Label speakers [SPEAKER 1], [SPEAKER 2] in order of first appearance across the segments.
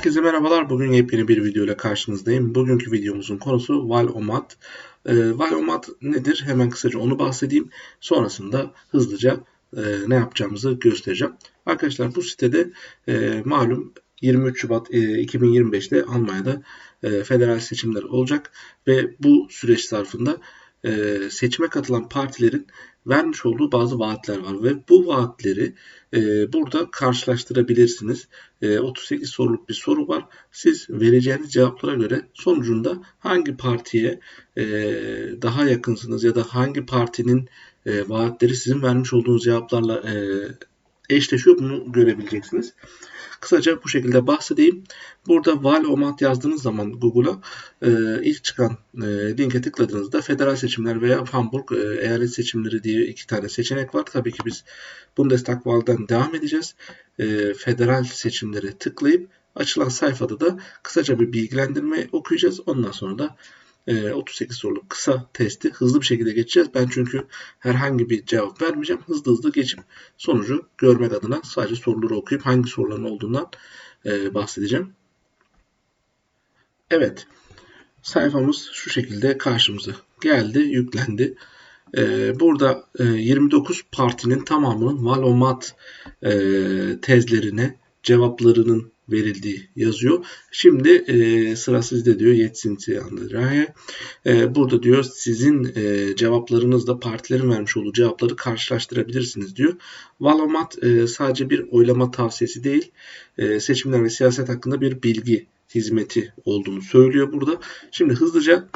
[SPEAKER 1] Herkese merhabalar. Bugün yepyeni bir video ile karşınızdayım. Bugünkü videomuzun konusu Valomat. E, Valomat nedir? Hemen kısaca onu bahsedeyim. Sonrasında hızlıca e, ne yapacağımızı göstereceğim. Arkadaşlar bu sitede e, malum 23 Şubat e, 2025'te Almanya'da e, federal seçimler olacak ve bu süreç zarfında e, seçime katılan partilerin vermiş olduğu bazı vaatler var ve bu vaatleri e, burada karşılaştırabilirsiniz. E, 38 soruluk bir soru var. Siz vereceğiniz cevaplara göre sonucunda hangi partiye e, daha yakınsınız ya da hangi partinin e, vaatleri sizin vermiş olduğunuz cevaplarla e, eşleşiyor bunu görebileceksiniz. Kısaca bu şekilde bahsedeyim. Burada Val-Omat yazdığınız zaman Google'a e, ilk çıkan e, linke tıkladığınızda federal seçimler veya Hamburg e, eyalet seçimleri diye iki tane seçenek var. Tabii ki biz Bundestag-Wahl'dan devam edeceğiz. E, federal seçimlere tıklayıp açılan sayfada da kısaca bir bilgilendirme okuyacağız. Ondan sonra da 38 ee, soruluk kısa testi hızlı bir şekilde geçeceğiz. Ben çünkü herhangi bir cevap vermeyeceğim. Hızlı hızlı geçip sonucu görmek adına sadece soruları okuyup hangi soruların olduğundan e, bahsedeceğim. Evet. Sayfamız şu şekilde karşımıza geldi, yüklendi. E, burada 29 e, partinin tamamının Valomat tezlerine cevaplarının verildiği yazıyor. Şimdi e, sıra sizde diyor yetsinti Andrea. E, burada diyor sizin e, cevaplarınızla partilerin vermiş olduğu cevapları karşılaştırabilirsiniz diyor. Valomat e, sadece bir oylama tavsiyesi değil, e, seçimler ve siyaset hakkında bir bilgi hizmeti olduğunu söylüyor burada. Şimdi hızlıca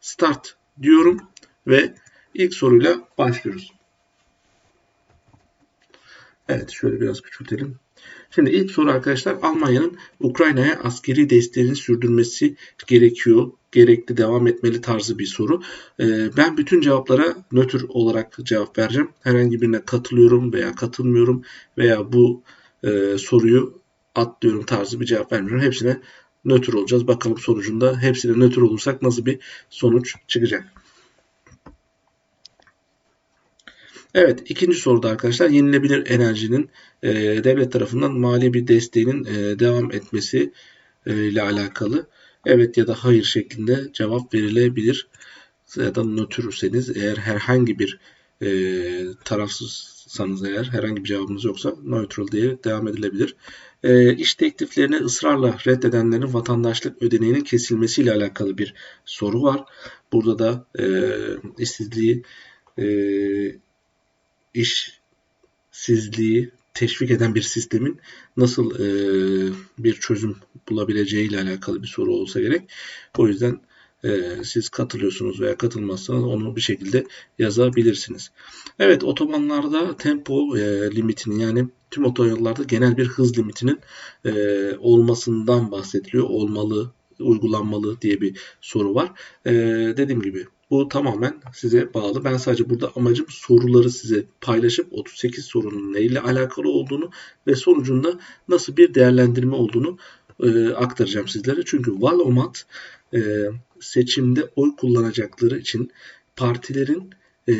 [SPEAKER 1] start diyorum ve ilk soruyla başlıyoruz. Evet şöyle biraz küçültelim. Şimdi ilk soru arkadaşlar Almanya'nın Ukrayna'ya askeri desteğini sürdürmesi gerekiyor. Gerekli devam etmeli tarzı bir soru. Ee, ben bütün cevaplara nötr olarak cevap vereceğim. Herhangi birine katılıyorum veya katılmıyorum veya bu e, soruyu atlıyorum tarzı bir cevap vermiyorum. Hepsine nötr olacağız. Bakalım sonucunda hepsine nötr olursak nasıl bir sonuç çıkacak. Evet ikinci soruda arkadaşlar yenilebilir enerjinin e, devlet tarafından mali bir desteğinin e, devam etmesi e, ile alakalı evet ya da hayır şeklinde cevap verilebilir. Ya da nötrseniz eğer herhangi bir e, tarafsızsanız eğer herhangi bir cevabınız yoksa neutral diye devam edilebilir. E, iş tekliflerini ısrarla reddedenlerin vatandaşlık ödeneğinin kesilmesiyle alakalı bir soru var. Burada da e, işsizliği e, işsizliği teşvik eden bir sistemin nasıl e, bir çözüm bulabileceği ile alakalı bir soru olsa gerek. O yüzden e, siz katılıyorsunuz veya katılmazsanız onu bir şekilde yazabilirsiniz. Evet otobanlarda tempo e, limitinin yani tüm otoyollarda genel bir hız limitinin e, olmasından bahsediliyor. Olmalı, uygulanmalı diye bir soru var. E, dediğim gibi bu tamamen size bağlı. Ben sadece burada amacım soruları size paylaşıp 38 sorunun neyle alakalı olduğunu ve sonucunda nasıl bir değerlendirme olduğunu e, aktaracağım sizlere. Çünkü Valomat e, seçimde oy kullanacakları için partilerin e,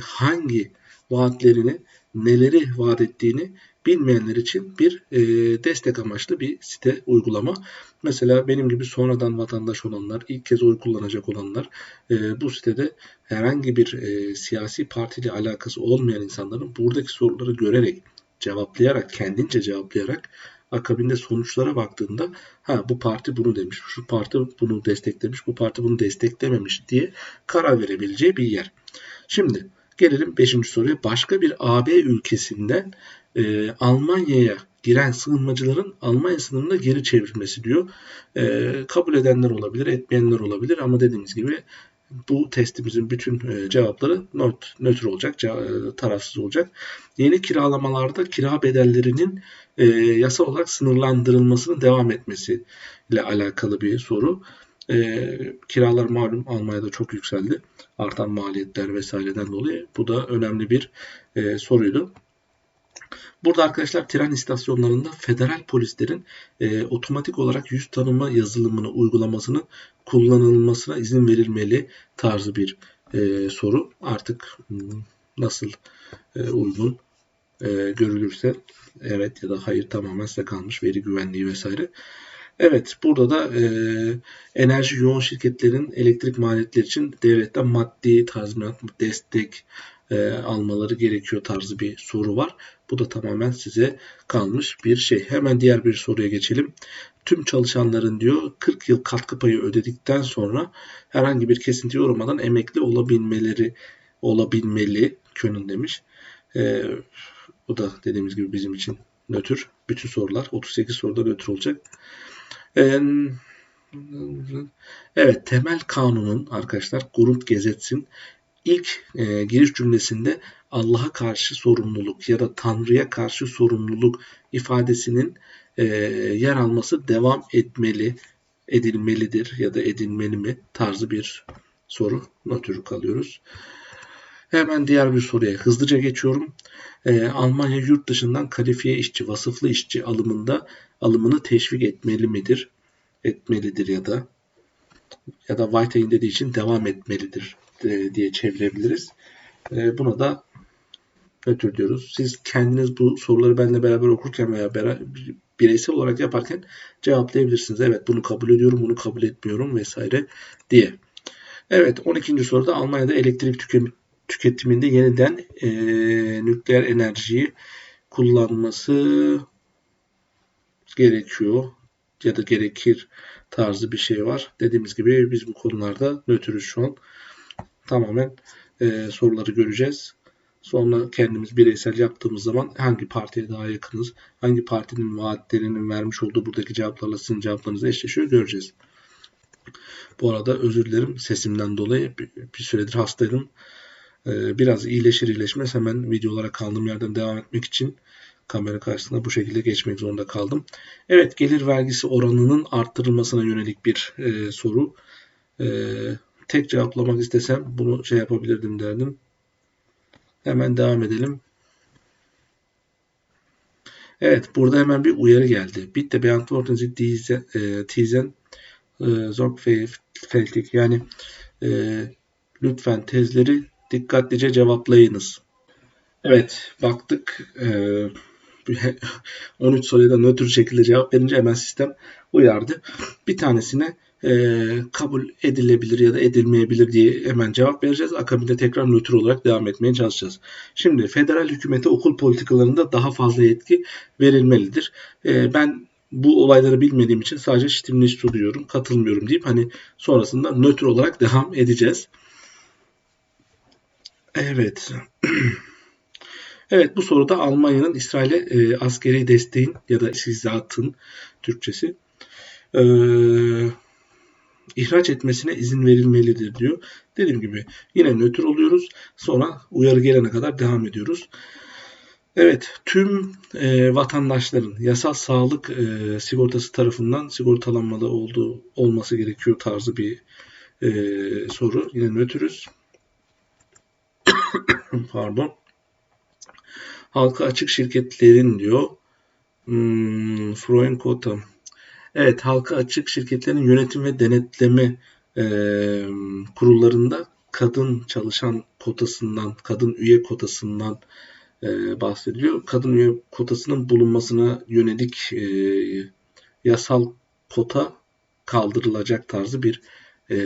[SPEAKER 1] hangi vaatlerini, neleri vaat ettiğini bilmeyenler için bir e, destek amaçlı bir site uygulama. Mesela benim gibi sonradan vatandaş olanlar, ilk kez oy kullanacak olanlar e, bu sitede herhangi bir e, siyasi partiyle alakası olmayan insanların buradaki soruları görerek, cevaplayarak, kendince cevaplayarak akabinde sonuçlara baktığında ha bu parti bunu demiş, şu parti bunu desteklemiş, bu parti bunu desteklememiş diye karar verebileceği bir yer. Şimdi gelelim 5. soruya. Başka bir AB ülkesinden e, Almanya'ya giren sığınmacıların Almanya sınırında geri çevrilmesi diyor. E, kabul edenler olabilir, etmeyenler olabilir ama dediğimiz gibi bu testimizin bütün e, cevapları not, nötr olacak, e, tarafsız olacak. Yeni kiralamalarda kira bedellerinin e, yasa olarak sınırlandırılmasının devam etmesi ile alakalı bir soru. E, kiralar malum Almanya'da çok yükseldi. Artan maliyetler vesaireden dolayı. Bu da önemli bir e, soruydu. Burada arkadaşlar tren istasyonlarında federal polislerin e, otomatik olarak yüz tanıma yazılımını uygulamasını kullanılmasına izin verilmeli tarzı bir e, soru. Artık hmm, nasıl e, uygun e, görülürse evet ya da hayır tamamen size kalmış veri güvenliği vesaire. Evet, burada da e, enerji yoğun şirketlerin elektrik maliyetleri için devletten maddi tazminat, destek e, almaları gerekiyor tarzı bir soru var. Bu da tamamen size kalmış bir şey. Hemen diğer bir soruya geçelim. Tüm çalışanların diyor 40 yıl katkı payı ödedikten sonra herhangi bir kesinti yormadan emekli olabilmeleri olabilmeli Könün demiş. E, bu da dediğimiz gibi bizim için nötr. Bütün sorular 38 soruda nötr olacak. Evet temel kanunun arkadaşlar Grundgesetz'in ilk e, giriş cümlesinde Allah'a karşı sorumluluk ya da Tanrı'ya karşı sorumluluk ifadesinin e, yer alması devam etmeli, edilmelidir ya da edilmeli mi tarzı bir soru notürü kalıyoruz. Hemen diğer bir soruya hızlıca geçiyorum. Ee, Almanya yurt dışından kalifiye işçi, vasıflı işçi alımında alımını teşvik etmeli midir? Etmelidir ya da ya da Whitehead'in dediği için devam etmelidir diye çevirebiliriz. E, buna da nötr diyoruz. Siz kendiniz bu soruları benimle beraber okurken veya bireysel olarak yaparken cevaplayabilirsiniz. Evet bunu kabul ediyorum, bunu kabul etmiyorum vesaire diye. Evet 12. soruda Almanya'da elektrik tüketimi tüketiminde yeniden e, nükleer enerjiyi kullanması gerekiyor ya da gerekir tarzı bir şey var. Dediğimiz gibi biz bu konularda nötrüz şu an. Tamamen e, soruları göreceğiz. Sonra kendimiz bireysel yaptığımız zaman hangi partiye daha yakınız, hangi partinin vaatlerinin vermiş olduğu buradaki cevaplarla sizin cevaplarınız eşleşiyor göreceğiz. Bu arada özür dilerim sesimden dolayı bir, süredir hastaydım. Ee, biraz iyileşir iyileşmez hemen videolara kaldığım yerden devam etmek için kamera karşısında bu şekilde geçmek zorunda kaldım. Evet gelir vergisi oranının arttırılmasına yönelik bir e, soru. E, tek cevaplamak istesem bunu şey yapabilirdim derdim. Hemen devam edelim. Evet burada hemen bir uyarı geldi. Bitte beantworten Sie diese, e, diesen e, sorgfältig yani e, lütfen tezleri dikkatlice cevaplayınız. Evet baktık e, 13 soruya da nötr şekilde cevap verince hemen sistem uyardı. Bir tanesine e, kabul edilebilir ya da edilmeyebilir diye hemen cevap vereceğiz. Akabinde tekrar nötr olarak devam etmeye çalışacağız. Şimdi federal hükümete okul politikalarında daha fazla yetki verilmelidir. E, ben bu olayları bilmediğim için sadece Stimmlich diyorum, katılmıyorum deyip hani sonrasında nötr olarak devam edeceğiz. Evet. evet bu soruda Almanya'nın İsrail'e e, askeri desteğin ya da istihzatın Türkçesi e, ihraç etmesine izin verilmelidir diyor. Dediğim gibi yine nötr oluyoruz. Sonra uyarı gelene kadar devam ediyoruz. Evet, tüm e, vatandaşların yasal sağlık e, sigortası tarafından sigortalanmalı olduğu olması gerekiyor tarzı bir e, soru. Yine nötrüz. Pardon. Halka açık şirketlerin diyor. Hmm, Freuen Kota. Evet, halka açık şirketlerin yönetim ve denetleme e, kurullarında kadın çalışan kotasından, kadın üye kotasından e, bahsediliyor. Kadın üye kotasının bulunmasına yönelik e, yasal kota kaldırılacak tarzı bir e,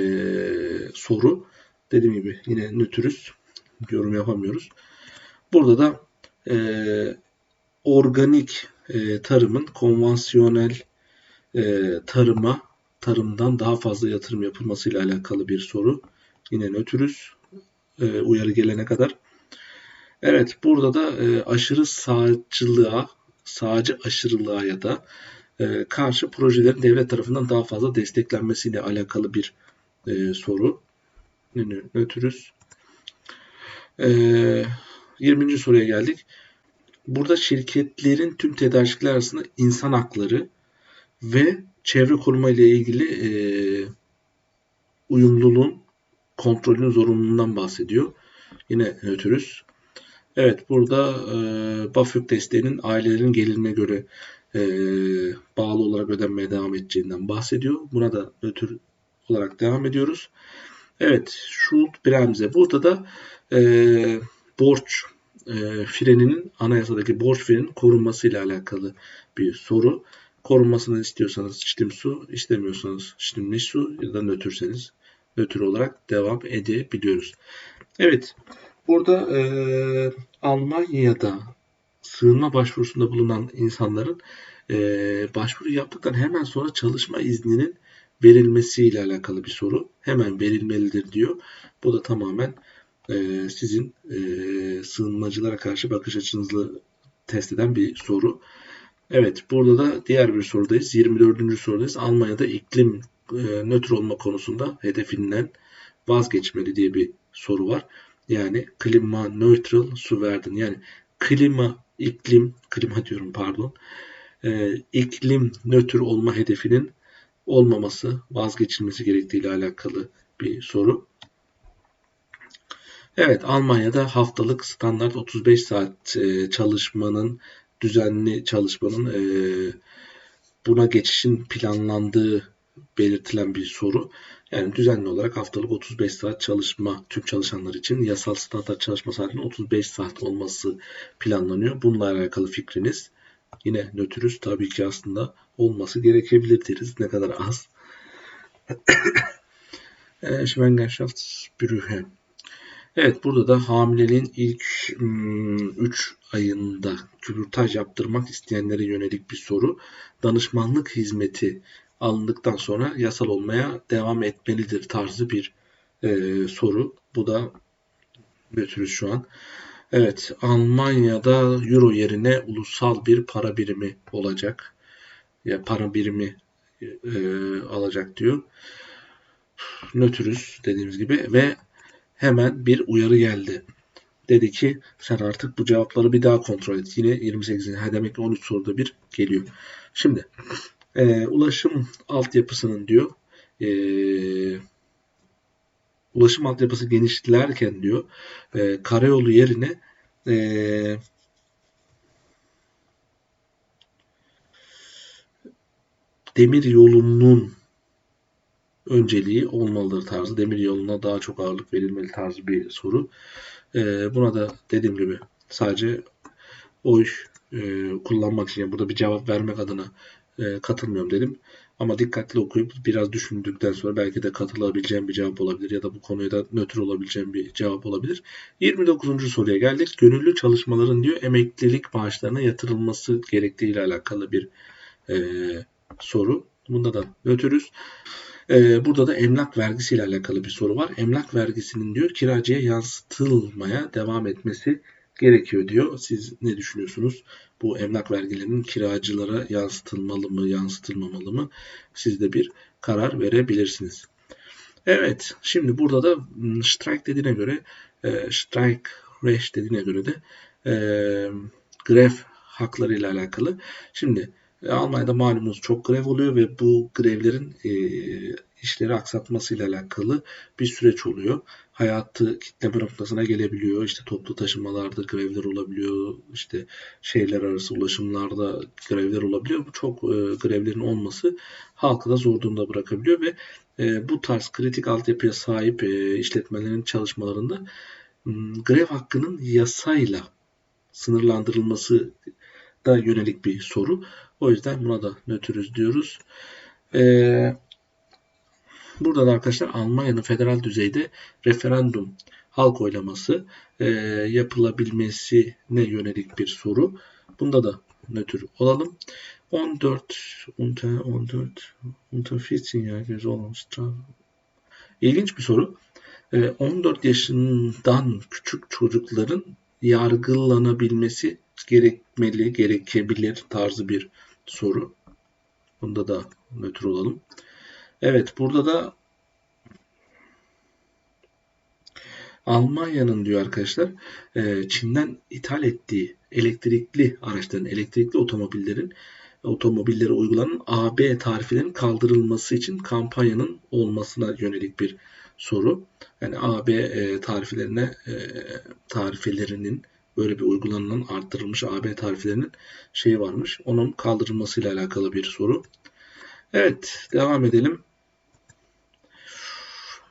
[SPEAKER 1] soru. Dediğim gibi yine nötrüz yorum yapamıyoruz. Burada da e, organik e, tarımın konvansiyonel e, tarıma tarımdan daha fazla yatırım yapılmasıyla alakalı bir soru. Yine nötrüz e, uyarı gelene kadar. Evet burada da e, aşırı sağcılığa, sağcı aşırılığa ya da e, karşı projelerin devlet tarafından daha fazla desteklenmesiyle alakalı bir e, soru. Nötrüz. Ee, 20. soruya geldik. Burada şirketlerin tüm tedarikçiler arasında insan hakları ve çevre koruma ile ilgili e, uyumluluğun kontrolünün zorunluluğundan bahsediyor. Yine nötrüz. Evet burada e, BAföG desteğinin ailelerin gelirine göre e, bağlı olarak ödenmeye devam edeceğinden bahsediyor. Buna da nötr olarak devam ediyoruz. Evet, Schuld Bremse. Burada da e, borç e, freninin anayasadaki borç frenin korunması ile alakalı bir soru. Korunmasını istiyorsanız içtim su, istemiyorsanız içtimli su ya da nötrseniz nötr olarak devam edebiliyoruz. Evet, burada e, Almanya'da sığınma başvurusunda bulunan insanların e, başvuru yaptıktan hemen sonra çalışma izninin verilmesiyle alakalı bir soru. Hemen verilmelidir diyor. Bu da tamamen e, sizin e, sığınmacılara karşı bakış açınızı test eden bir soru. Evet burada da diğer bir sorudayız. 24. sorudayız. Almanya'da iklim e, nötr olma konusunda hedefinden vazgeçmeli diye bir soru var. Yani klima neutral su verdin. Yani klima iklim klima diyorum pardon. E, iklim nötr olma hedefinin olmaması, vazgeçilmesi gerektiği ile alakalı bir soru. Evet, Almanya'da haftalık standart 35 saat e, çalışmanın, düzenli çalışmanın e, buna geçişin planlandığı belirtilen bir soru. Yani düzenli olarak haftalık 35 saat çalışma tüm çalışanlar için yasal standart çalışma saatinin 35 saat olması planlanıyor. Bununla alakalı fikriniz yine nötrüz tabii ki aslında olması gerekebilir deriz. Ne kadar az. Schwangerschaftsbrüche. Evet burada da hamileliğin ilk 3 hmm, ayında kürtaj yaptırmak isteyenlere yönelik bir soru. Danışmanlık hizmeti alındıktan sonra yasal olmaya devam etmelidir tarzı bir e, soru. Bu da götürüz şu an. Evet Almanya'da euro yerine ulusal bir para birimi olacak. Ya para birimi e, alacak diyor. Nötrüz dediğimiz gibi ve hemen bir uyarı geldi. Dedi ki sen artık bu cevapları bir daha kontrol et. Yine 28. Ha demek ki 13 soruda bir geliyor. Şimdi e, ulaşım altyapısının diyor e, ulaşım altyapısı genişlerken diyor e, karayolu yerine e, demir yolunun önceliği olmalıdır tarzı. Demir yoluna daha çok ağırlık verilmeli tarzı bir soru. E, buna da dediğim gibi sadece oy e, kullanmak için burada bir cevap vermek adına e, katılmıyorum dedim. Ama dikkatli okuyup biraz düşündükten sonra belki de katılabileceğim bir cevap olabilir ya da bu konuya da nötr olabileceğim bir cevap olabilir. 29. soruya geldik. Gönüllü çalışmaların diyor emeklilik maaşlarına yatırılması gerektiği ile alakalı bir e, soru. Bunda da nötrüz. E, burada da emlak vergisi ile alakalı bir soru var. Emlak vergisinin diyor kiracıya yansıtılmaya devam etmesi gerekiyor diyor. Siz ne düşünüyorsunuz? Bu emlak vergilerinin kiracılara yansıtılmalı mı, yansıtılmamalı mı? Siz de bir karar verebilirsiniz. Evet, şimdi burada da hmm, strike dediğine göre, e, strike recht dediğine göre de e, grev hakları ile alakalı. Şimdi e, Almanya'da malumunuz çok grev oluyor ve bu grevlerin e, işleri aksatmasıyla alakalı bir süreç oluyor. Hayatı kitleme noktasına gelebiliyor. İşte toplu taşımalarda grevler olabiliyor. İşte şehirler arası ulaşımlarda grevler olabiliyor. Bu çok e, grevlerin olması halkı da zor durumda bırakabiliyor ve e, bu tarz kritik altyapıya sahip e, işletmelerin çalışmalarında grev hakkının yasayla sınırlandırılması da yönelik bir soru. O yüzden buna da nötrüz diyoruz. Ee, burada da arkadaşlar Almanya'nın federal düzeyde referandum halk oylaması e, yapılabilmesine yönelik bir soru. Bunda da nötr olalım. 14 unter 14 unter 14 Jahre soll İlginç bir soru. 14 yaşından küçük çocukların yargılanabilmesi gerekmeli, gerekebilir tarzı bir soru. Bunda da nötr olalım. Evet burada da Almanya'nın diyor arkadaşlar e, Çin'den ithal ettiği elektrikli araçların, elektrikli otomobillerin otomobillere uygulanan AB tarifelerinin kaldırılması için kampanyanın olmasına yönelik bir soru. Yani AB e, tarifelerine e, tarifelerinin böyle bir uygulanan arttırılmış AB tariflerinin şeyi varmış. Onun kaldırılmasıyla alakalı bir soru. Evet devam edelim.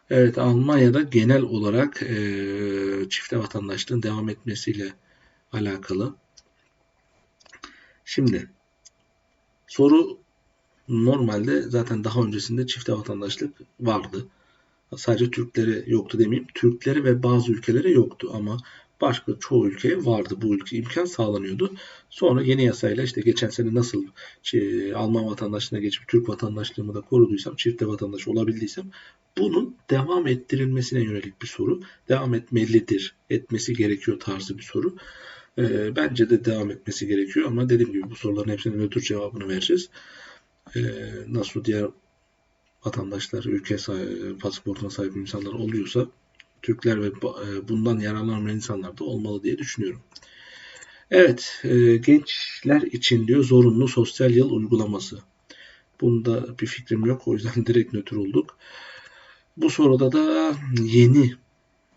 [SPEAKER 1] Evet Almanya'da genel olarak e, çifte vatandaşlığın devam etmesiyle alakalı. Şimdi Soru normalde zaten daha öncesinde çifte vatandaşlık vardı. Sadece Türklere yoktu demeyeyim. Türklere ve bazı ülkelere yoktu ama başka çoğu ülkeye vardı. Bu ülke imkan sağlanıyordu. Sonra yeni yasayla işte geçen sene nasıl şey, Alman vatandaşlığına geçip Türk vatandaşlığımı da koruduysam, çifte vatandaş olabildiysem bunun devam ettirilmesine yönelik bir soru. Devam etmelidir, etmesi gerekiyor tarzı bir soru. E, bence de devam etmesi gerekiyor ama dediğim gibi bu soruların hepsinin nötr cevabını vereceğiz. E, nasıl diğer vatandaşlar, ülke sahibi, pasaportuna sahip insanlar oluyorsa Türkler ve e, bundan yararlanan insanlar da olmalı diye düşünüyorum. Evet, e, gençler için diyor zorunlu sosyal yıl uygulaması. Bunda bir fikrim yok. O yüzden direkt nötr olduk. Bu soruda da yeni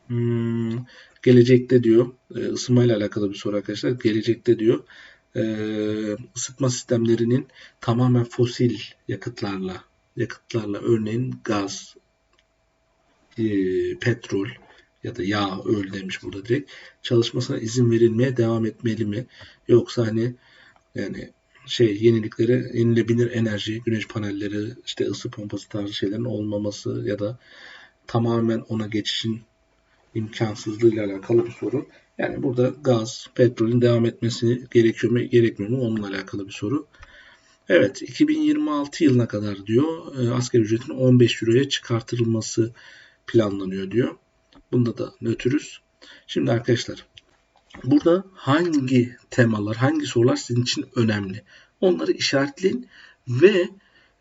[SPEAKER 1] hmm, gelecekte diyor e, ısınmayla alakalı bir soru arkadaşlar. Gelecekte diyor ısıtma sistemlerinin tamamen fosil yakıtlarla yakıtlarla örneğin gaz, e, petrol ya da yağ öl demiş burada direkt çalışmasına izin verilmeye devam etmeli mi? Yoksa hani yani şey yeniliklere yenilebilir enerji, güneş panelleri, işte ısı pompası tarzı şeylerin olmaması ya da tamamen ona geçişin imkansızlığıyla alakalı bir soru. Yani burada gaz, petrolün devam etmesi gerekiyor mu, gerekmiyor mu onunla alakalı bir soru. Evet 2026 yılına kadar diyor e, asgari ücretin 15 euroya çıkartılması planlanıyor diyor. Bunda da nötrüz. Şimdi arkadaşlar burada hangi temalar, hangi sorular sizin için önemli? Onları işaretleyin ve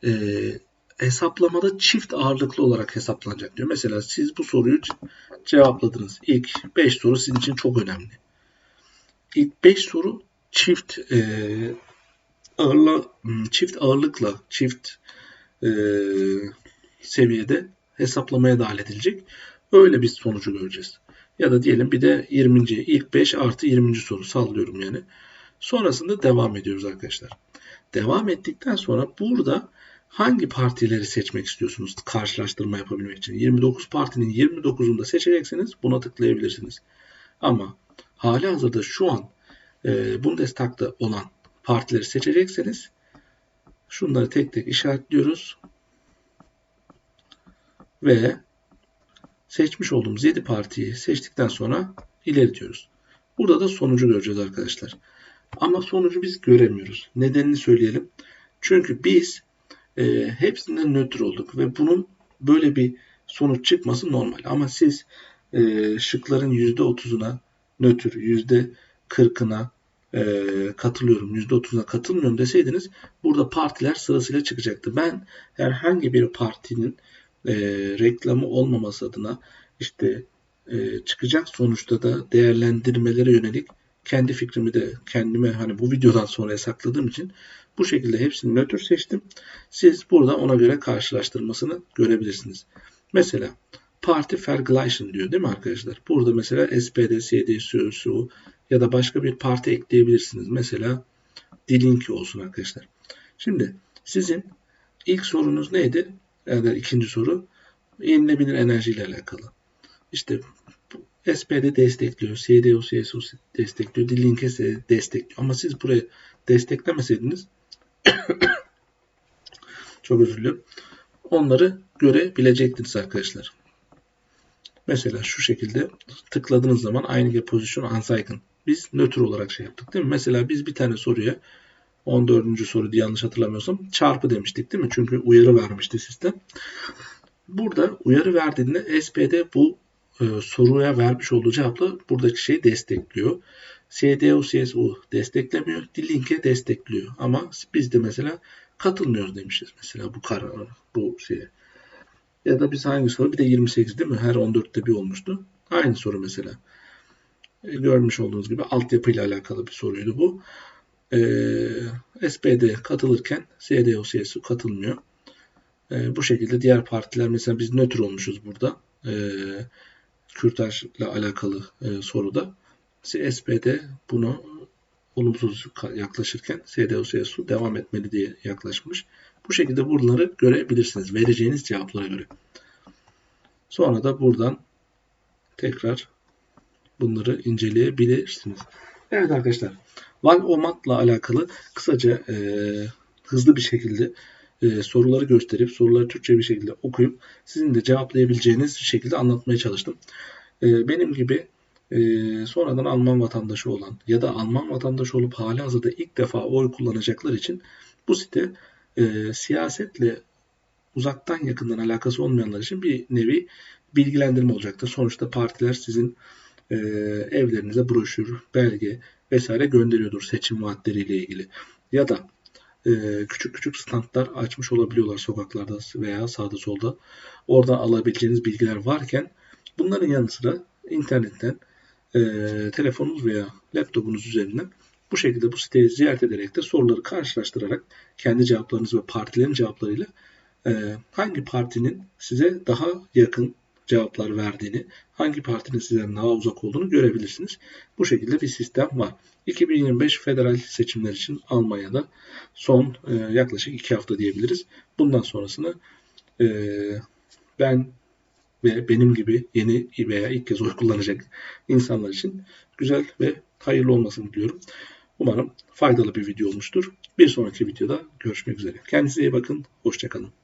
[SPEAKER 1] e, hesaplamada çift ağırlıklı olarak hesaplanacak diyor. Mesela siz bu soruyu cevapladınız. İlk 5 soru sizin için çok önemli. İlk 5 soru çift e, ağırla, çift ağırlıkla çift e, seviyede hesaplamaya dahil edilecek. Öyle bir sonucu göreceğiz. Ya da diyelim bir de 20. ilk 5 artı 20. soru sallıyorum yani. Sonrasında devam ediyoruz arkadaşlar. Devam ettikten sonra burada hangi partileri seçmek istiyorsunuz karşılaştırma yapabilmek için? 29 partinin 29'unu da seçeceksiniz. Buna tıklayabilirsiniz. Ama hali hazırda şu an e, Bundestag'da olan partileri seçecekseniz şunları tek tek işaretliyoruz ve seçmiş olduğumuz 7 partiyi seçtikten sonra ileri diyoruz. Burada da sonucu göreceğiz arkadaşlar. Ama sonucu biz göremiyoruz. Nedenini söyleyelim. Çünkü biz e, hepsinden nötr olduk ve bunun böyle bir sonuç çıkması normal. Ama siz e, şıkların %30'una nötr, %40'ına e, katılıyorum, %30'una katılmıyorum deseydiniz burada partiler sırasıyla çıkacaktı. Ben herhangi bir partinin e, reklamı olmaması adına işte e, çıkacak sonuçta da değerlendirmelere yönelik kendi fikrimi de kendime hani bu videodan sonra sakladığım için bu şekilde hepsini nötr seçtim. Siz burada ona göre karşılaştırmasını görebilirsiniz. Mesela parti Vergleichen diyor değil mi arkadaşlar? Burada mesela SPD, CD, CSU ya da başka bir parti ekleyebilirsiniz. Mesela Dilinki olsun arkadaşlar. Şimdi sizin ilk sorunuz neydi? Yani ikinci soru yenilebilir enerji ile alakalı. İşte SPD destekliyor, CDU, CSU destekliyor, Dilinke destekliyor. Ama siz buraya desteklemeseydiniz çok özür dilerim. Onları görebilecektiniz arkadaşlar. Mesela şu şekilde tıkladığınız zaman aynı pozisyon ansaygın. Biz nötr olarak şey yaptık değil mi? Mesela biz bir tane soruya 14. soru diye yanlış hatırlamıyorsam çarpı demiştik değil mi? Çünkü uyarı vermişti sistem. Burada uyarı verdiğinde SPD bu e, soruya vermiş olduğu cevapla buradaki şeyi destekliyor. CDU, CSU desteklemiyor. Dilink'e destekliyor. Ama biz de mesela katılmıyoruz demişiz mesela bu karara, bu şeye. Ya da biz hangi soru? Bir de 28 değil mi? Her 14'te bir olmuştu. Aynı soru mesela. E, görmüş olduğunuz gibi altyapıyla alakalı bir soruydu bu. E, SPD katılırken CDU, CSU katılmıyor. E, bu şekilde diğer partiler mesela biz nötr olmuşuz burada. E, kürtajla alakalı e, soruda. SPD bunu olumsuz yaklaşırken CDU, CSU devam etmeli diye yaklaşmış. Bu şekilde buraları görebilirsiniz. Vereceğiniz cevaplara göre. Sonra da buradan tekrar bunları inceleyebilirsiniz. Evet arkadaşlar. Val Omat'la alakalı kısaca e, hızlı bir şekilde e, soruları gösterip soruları Türkçe bir şekilde okuyup sizin de cevaplayabileceğiniz şekilde anlatmaya çalıştım. E, benim gibi e, sonradan Alman vatandaşı olan ya da Alman vatandaşı olup hali hazırda ilk defa oy kullanacaklar için bu site e, siyasetle uzaktan yakından alakası olmayanlar için bir nevi bilgilendirme olacaktır. Sonuçta partiler sizin e, evlerinize broşür, belge vesaire gönderiyordur seçim vaatleriyle ilgili. Ya da e, küçük küçük standlar açmış olabiliyorlar sokaklarda veya sağda solda. Oradan alabileceğiniz bilgiler varken bunların yanı sıra internetten e, telefonunuz veya laptopunuz üzerinden bu şekilde bu siteyi ziyaret ederek de soruları karşılaştırarak kendi cevaplarınız ve partilerin cevaplarıyla e, hangi partinin size daha yakın cevaplar verdiğini, hangi partinin sizden daha uzak olduğunu görebilirsiniz. Bu şekilde bir sistem var. 2025 federal seçimler için Almanya'da son e, yaklaşık 2 hafta diyebiliriz. Bundan sonrasını e, ben ve benim gibi yeni veya ilk kez oy kullanacak insanlar için güzel ve hayırlı olmasını diliyorum. Umarım faydalı bir video olmuştur. Bir sonraki videoda görüşmek üzere. Kendinize iyi bakın. Hoşçakalın.